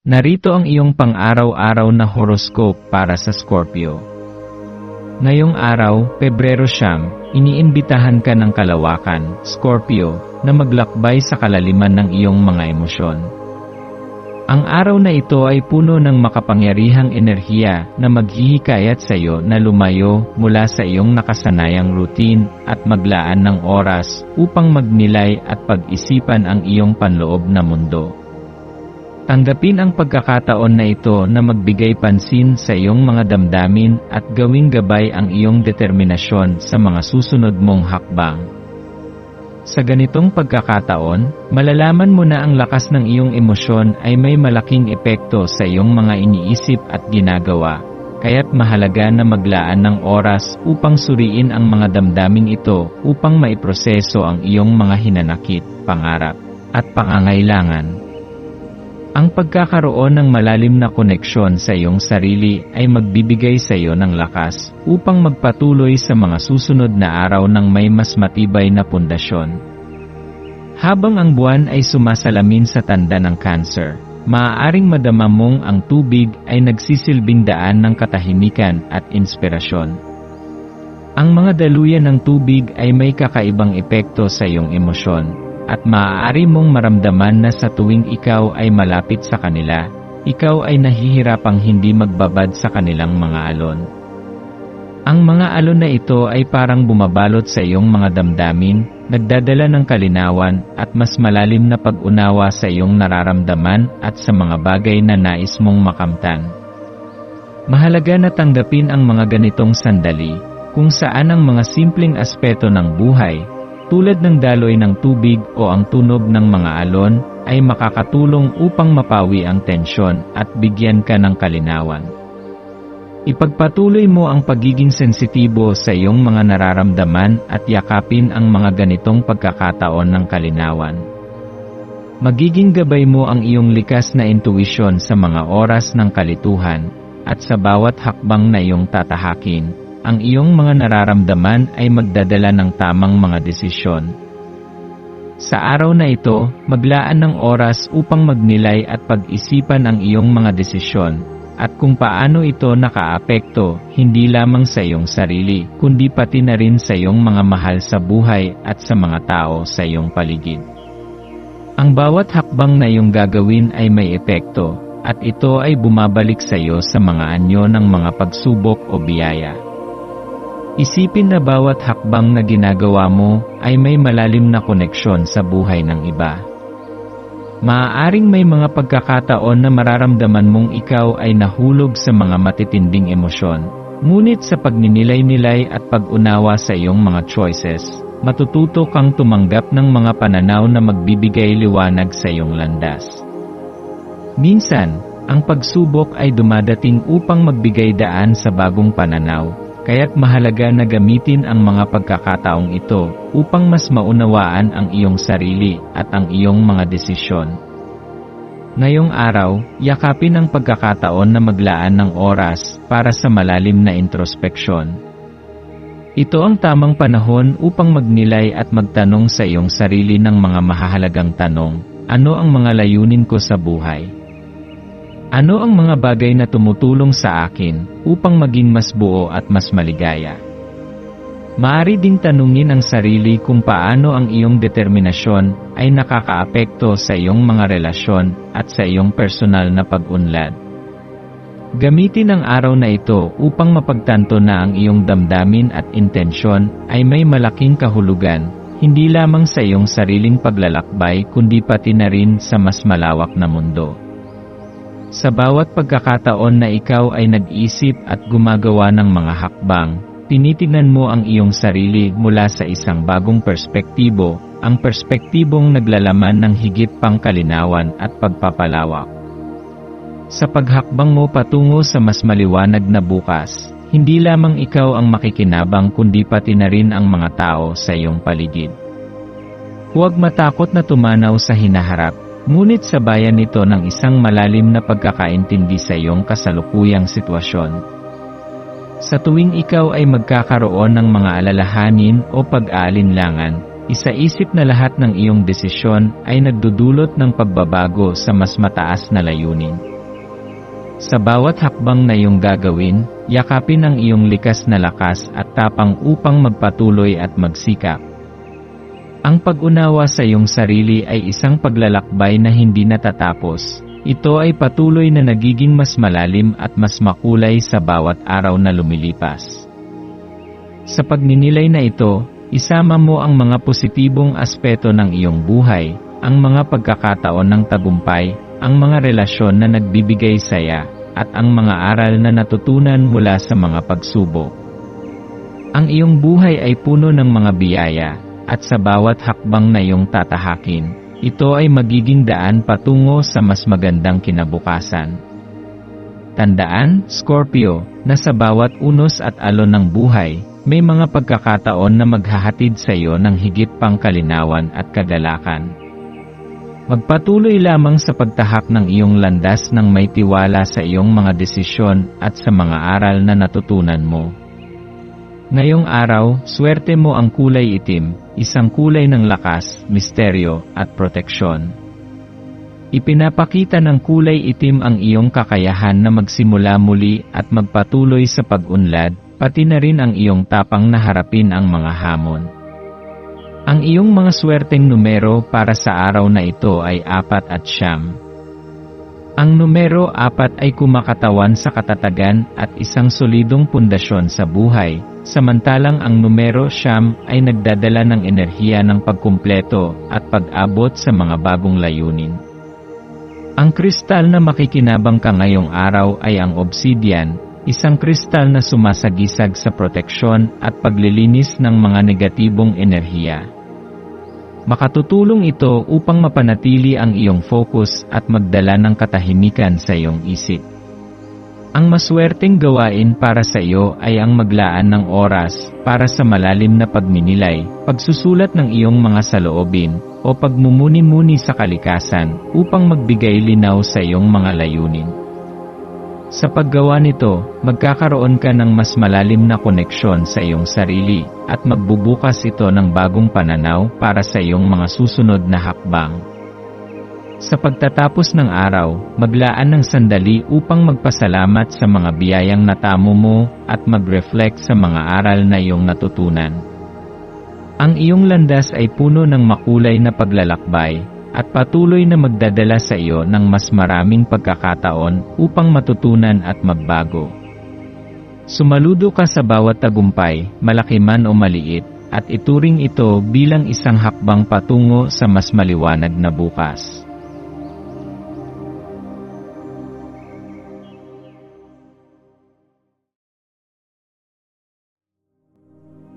Narito ang iyong pang-araw-araw na horoscope para sa Scorpio. Ngayong araw, Pebrero siyam, iniimbitahan ka ng kalawakan, Scorpio, na maglakbay sa kalaliman ng iyong mga emosyon. Ang araw na ito ay puno ng makapangyarihang enerhiya na maghihikayat sa iyo na lumayo mula sa iyong nakasanayang routine at maglaan ng oras upang magnilay at pag-isipan ang iyong panloob na mundo. Tanggapin ang pagkakataon na ito na magbigay pansin sa iyong mga damdamin at gawing gabay ang iyong determinasyon sa mga susunod mong hakbang. Sa ganitong pagkakataon, malalaman mo na ang lakas ng iyong emosyon ay may malaking epekto sa iyong mga iniisip at ginagawa, kaya't mahalaga na maglaan ng oras upang suriin ang mga damdaming ito upang maiproseso ang iyong mga hinanakit, pangarap, at pangangailangan. Ang pagkakaroon ng malalim na koneksyon sa iyong sarili ay magbibigay sa iyo ng lakas upang magpatuloy sa mga susunod na araw ng may mas matibay na pundasyon. Habang ang buwan ay sumasalamin sa tanda ng cancer, maaaring madama mong ang tubig ay nagsisilbing daan ng katahimikan at inspirasyon. Ang mga daluyan ng tubig ay may kakaibang epekto sa iyong emosyon at maaari mong maramdaman na sa tuwing ikaw ay malapit sa kanila, ikaw ay nahihirapang hindi magbabad sa kanilang mga alon. Ang mga alon na ito ay parang bumabalot sa iyong mga damdamin, nagdadala ng kalinawan at mas malalim na pag-unawa sa iyong nararamdaman at sa mga bagay na nais mong makamtan. Mahalaga na tanggapin ang mga ganitong sandali, kung saan ang mga simpleng aspeto ng buhay, tulad ng daloy ng tubig o ang tunog ng mga alon, ay makakatulong upang mapawi ang tensyon at bigyan ka ng kalinawan. Ipagpatuloy mo ang pagiging sensitibo sa iyong mga nararamdaman at yakapin ang mga ganitong pagkakataon ng kalinawan. Magiging gabay mo ang iyong likas na intuisyon sa mga oras ng kalituhan, at sa bawat hakbang na iyong tatahakin, ang iyong mga nararamdaman ay magdadala ng tamang mga desisyon. Sa araw na ito, maglaan ng oras upang magnilay at pag-isipan ang iyong mga desisyon, at kung paano ito nakaapekto, hindi lamang sa iyong sarili, kundi pati na rin sa iyong mga mahal sa buhay at sa mga tao sa iyong paligid. Ang bawat hakbang na iyong gagawin ay may epekto, at ito ay bumabalik sa iyo sa mga anyo ng mga pagsubok o biyaya. Isipin na bawat hakbang na ginagawa mo ay may malalim na koneksyon sa buhay ng iba. Maaaring may mga pagkakataon na mararamdaman mong ikaw ay nahulog sa mga matitinding emosyon. Ngunit sa pagninilay-nilay at pag-unawa sa iyong mga choices, matututo kang tumanggap ng mga pananaw na magbibigay liwanag sa iyong landas. Minsan, ang pagsubok ay dumadating upang magbigay daan sa bagong pananaw, kaya't mahalaga na gamitin ang mga pagkakataong ito upang mas maunawaan ang iyong sarili at ang iyong mga desisyon. Ngayong araw, yakapin ang pagkakataon na maglaan ng oras para sa malalim na introspeksyon. Ito ang tamang panahon upang magnilay at magtanong sa iyong sarili ng mga mahahalagang tanong, ano ang mga layunin ko sa buhay? Ano ang mga bagay na tumutulong sa akin upang maging mas buo at mas maligaya? Maaari ding tanungin ang sarili kung paano ang iyong determinasyon ay nakakaapekto sa iyong mga relasyon at sa iyong personal na pag-unlad. Gamitin ang araw na ito upang mapagtanto na ang iyong damdamin at intensyon ay may malaking kahulugan, hindi lamang sa iyong sariling paglalakbay kundi pati na rin sa mas malawak na mundo. Sa bawat pagkakataon na ikaw ay nag-isip at gumagawa ng mga hakbang, tinitingnan mo ang iyong sarili mula sa isang bagong perspektibo, ang perspektibong naglalaman ng higit pang kalinawan at pagpapalawak. Sa paghakbang mo patungo sa mas maliwanag na bukas, hindi lamang ikaw ang makikinabang kundi pati na rin ang mga tao sa iyong paligid. Huwag matakot na tumanaw sa hinaharap, ngunit sabayan nito ng isang malalim na pagkakaintindi sa iyong kasalukuyang sitwasyon. Sa tuwing ikaw ay magkakaroon ng mga alalahanin o pag-aalinlangan, isaisip na lahat ng iyong desisyon ay nagdudulot ng pagbabago sa mas mataas na layunin. Sa bawat hakbang na iyong gagawin, yakapin ang iyong likas na lakas at tapang upang magpatuloy at magsikap. Ang pag-unawa sa iyong sarili ay isang paglalakbay na hindi natatapos. Ito ay patuloy na nagiging mas malalim at mas makulay sa bawat araw na lumilipas. Sa pagninilay na ito, isama mo ang mga positibong aspeto ng iyong buhay, ang mga pagkakataon ng tagumpay, ang mga relasyon na nagbibigay saya, at ang mga aral na natutunan mula sa mga pagsubok. Ang iyong buhay ay puno ng mga biyaya, at sa bawat hakbang na iyong tatahakin, ito ay magiging daan patungo sa mas magandang kinabukasan. Tandaan, Scorpio, na sa bawat unos at alon ng buhay, may mga pagkakataon na maghahatid sa iyo ng higit pang kalinawan at kagalakan. Magpatuloy lamang sa pagtahak ng iyong landas ng may tiwala sa iyong mga desisyon at sa mga aral na natutunan mo. Ngayong araw, swerte mo ang kulay itim, isang kulay ng lakas, misteryo, at proteksyon. Ipinapakita ng kulay itim ang iyong kakayahan na magsimula muli at magpatuloy sa pag-unlad, pati na rin ang iyong tapang na harapin ang mga hamon. Ang iyong mga swerteng numero para sa araw na ito ay apat at siyam. Ang numero apat ay kumakatawan sa katatagan at isang solidong pundasyon sa buhay, samantalang ang numero siyam ay nagdadala ng enerhiya ng pagkumpleto at pag-abot sa mga bagong layunin. Ang kristal na makikinabang ka ngayong araw ay ang obsidian, isang kristal na sumasagisag sa proteksyon at paglilinis ng mga negatibong enerhiya. Makatutulong ito upang mapanatili ang iyong focus at magdala ng katahimikan sa iyong isip. Ang maswerteng gawain para sa iyo ay ang maglaan ng oras para sa malalim na pagninilay, pagsusulat ng iyong mga saloobin, o pagmumuni-muni sa kalikasan upang magbigay linaw sa iyong mga layunin. Sa paggawa nito, magkakaroon ka ng mas malalim na koneksyon sa iyong sarili at magbubukas ito ng bagong pananaw para sa iyong mga susunod na hakbang. Sa pagtatapos ng araw, maglaan ng sandali upang magpasalamat sa mga biyayang natamo mo at mag-reflect sa mga aral na iyong natutunan. Ang iyong landas ay puno ng makulay na paglalakbay at patuloy na magdadala sa iyo ng mas maraming pagkakataon upang matutunan at magbago. Sumaludo ka sa bawat tagumpay, malaki man o maliit, at ituring ito bilang isang hakbang patungo sa mas maliwanag na bukas.